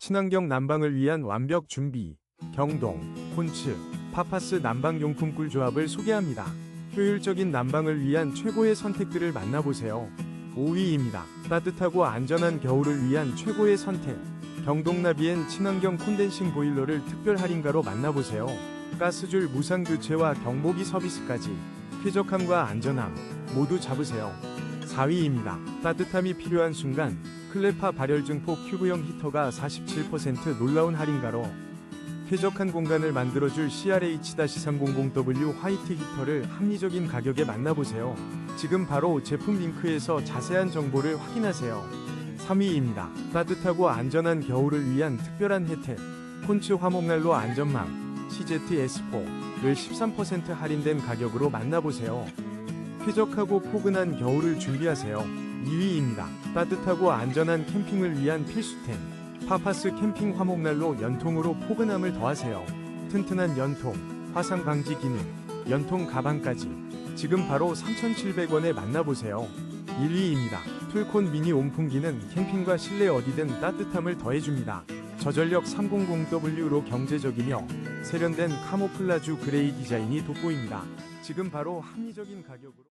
친환경 난방을 위한 완벽 준비. 경동, 콘츠, 파파스 난방용품 꿀 조합을 소개합니다. 효율적인 난방을 위한 최고의 선택들을 만나보세요. 5위입니다. 따뜻하고 안전한 겨울을 위한 최고의 선택. 경동나비엔 친환경 콘덴싱 보일러를 특별 할인가로 만나보세요. 가스줄 무상 교체와 경보기 서비스까지 쾌적함과 안전함 모두 잡으세요. 4위입니다. 따뜻함이 필요한 순간 클레파 발열 증폭 큐브형 히터가 47% 놀라운 할인가로 쾌적한 공간을 만들어줄 CRH-300W 화이트 히터를 합리적인 가격에 만나보세요. 지금 바로 제품 링크에서 자세한 정보를 확인하세요. 3위입니다. 따뜻하고 안전한 겨울을 위한 특별한 혜택. 콘츠 화목난로 안전망 CZ-S4를 13% 할인된 가격으로 만나보세요. 쾌적하고 포근한 겨울을 준비하세요. 2위입니다. 따뜻하고 안전한 캠핑을 위한 필수템. 파파스 캠핑 화목난로 연통으로 포근함을 더하세요. 튼튼한 연통, 화상 방지 기능, 연통 가방까지. 지금 바로 3,700원에 만나보세요. 1위입니다. 툴콘 미니 온풍기는 캠핑과 실내 어디든 따뜻함을 더해줍니다. 저전력 300W로 경제적이며 세련된 카모플라주 그레이 디자인이 돋보입니다. 지금 바로 합리적인 가격으로